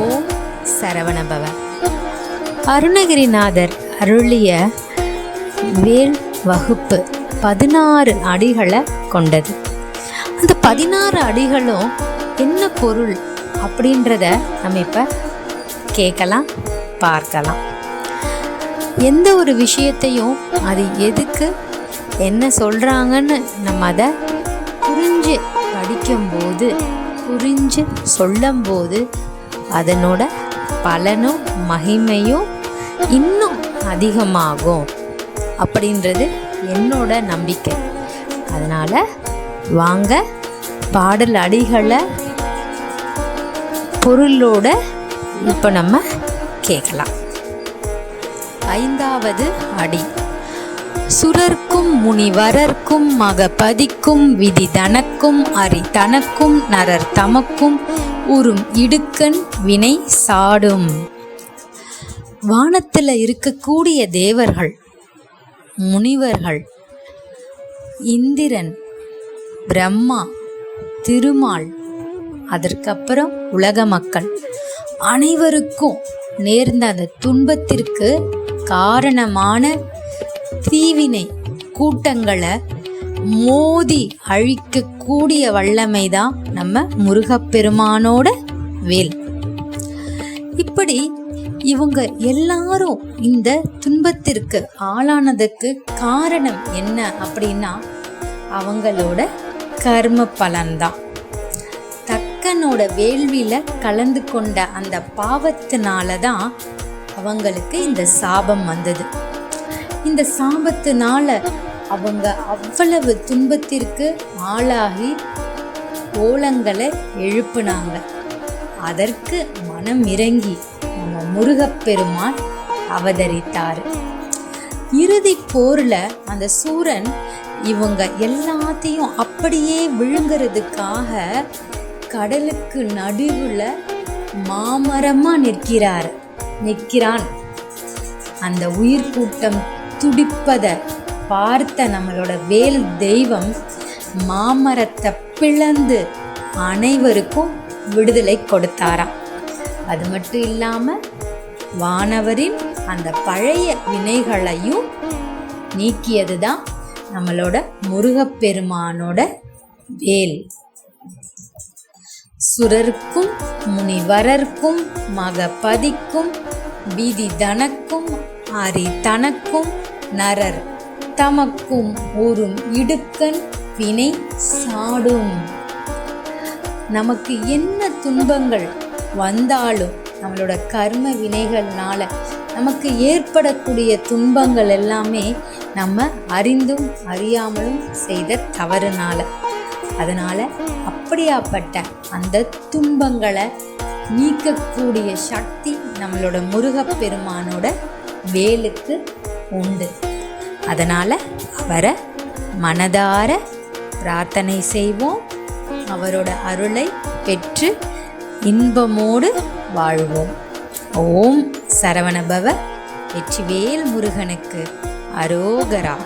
ஓம் சரவணபவ. அருணகிரிநாதர் அருளிய வேல் வகுப்பு பதினாறு அடிகளை கொண்டது. அந்த பதினாறு அடிகளும் என்ன பொருள் அப்படின்றத நம்ம இப்போ கேட்கலாம் பார்க்கலாம். எந்த ஒரு விஷயத்தையும் அது எதுக்கு என்ன சொல்கிறாங்கன்னு நம்ம அதை புரிஞ்சு படிக்கும்போது புரிஞ்சு சொல்லும்போது அதனோட பலனும் மகிமையும் இன்னும் அதிகமாகும் அப்படின்றது என்னோட நம்பிக்கை. அதனால் வாங்க பாடல் அடிகளை பொருளோட இப்போ நம்ம கேட்கலாம். ஐந்தாவது அடி. சுரர்க்கும் முனிவரர்க்கும் மகபதிக்கும் விதி தனக்கும் அரி தனக்கும் நரர் தமக்கும் உறும் இடுக்கண் வினை சாடும். வானத்தில் இருக்கக்கூடிய தேவர்கள் முனிவர்கள் இந்திரன் பிரம்மா திருமால் அதற்கப்புறம் உலக மக்கள் அனைவருக்கும் நேர்ந்த அந்த துன்பத்திற்கு காரணமான தீவினை கூட்டங்களை மோதி அழிக்கக்கூடிய வல்லமை தான் நம்ம முருகப்பெருமானோட வேல். இப்படி இவங்க எல்லாரும் இந்த துன்பத்திற்கு ஆளானதுக்கு காரணம் என்ன அப்படின்னா அவங்களோட கர்ம பலன்தான். தக்கனோட வேள்வியில கலந்து கொண்ட அந்த பாவத்தினால தான் அவங்களுக்கு இந்த சாபம் வந்தது. இந்த சாபத்தினால அவங்க அவ்வளவு துன்பத்திற்கு ஆளாகி ஓலங்களை எழுப்புனாங்க. அதற்கு மனம் இறங்கி நம்ம முருகப்பெருமான் அவதரித்தார். இறுதி போரில் அந்த சூரன் இவங்க எல்லாத்தையும் அப்படியே விழுங்கிறதுக்காக கடலுக்கு நடுவில் மாமரமாக நிற்கிறார். நிற்கிறான். அந்த உயிர் கூட்டம் துடிப்பதை பார்த்த நம்மளோட வேல் தெய்வம் மாமரத்தை பிளந்து அனைவருக்கும் விடுதலை கொடுத்தாராம். அது மட்டும் இல்லாமல் வானவரின் அந்த பழைய வினைகளையும் நீக்கியது தான் நம்மளோட முருகப்பெருமானோட வேல். சுரர்க்கும் முனிவரர்க்கும் மகபதிக்கும் வீதி தனக்கும் அரி தனக்கும் நரர் தமக்கும் ஒரு இடுக்கண் வினை சாடும். நமக்கு என்ன துன்பங்கள் வந்தாலும் நம்மளோட கர்ம வினைகள்னால நமக்கு ஏற்படக்கூடிய துன்பங்கள் எல்லாமே நம்ம அறிந்தும் அறியாமலும் செய்த தவறுனால. அதனால் அப்படியாப்பட்ட அந்த துன்பங்களை நீக்கக்கூடிய சக்தி நம்மளோட முருகப்பெருமானோட வேலுக்கு உண்டு. அதனால் அவரை மனதார பிரார்த்தனை செய்வோம். அவரோட அருளை பெற்று இன்பமோடு வாழ்வோம். ஓம் சரவணபவ வெற்றிவேல் முருகனுக்கு அரோகரா.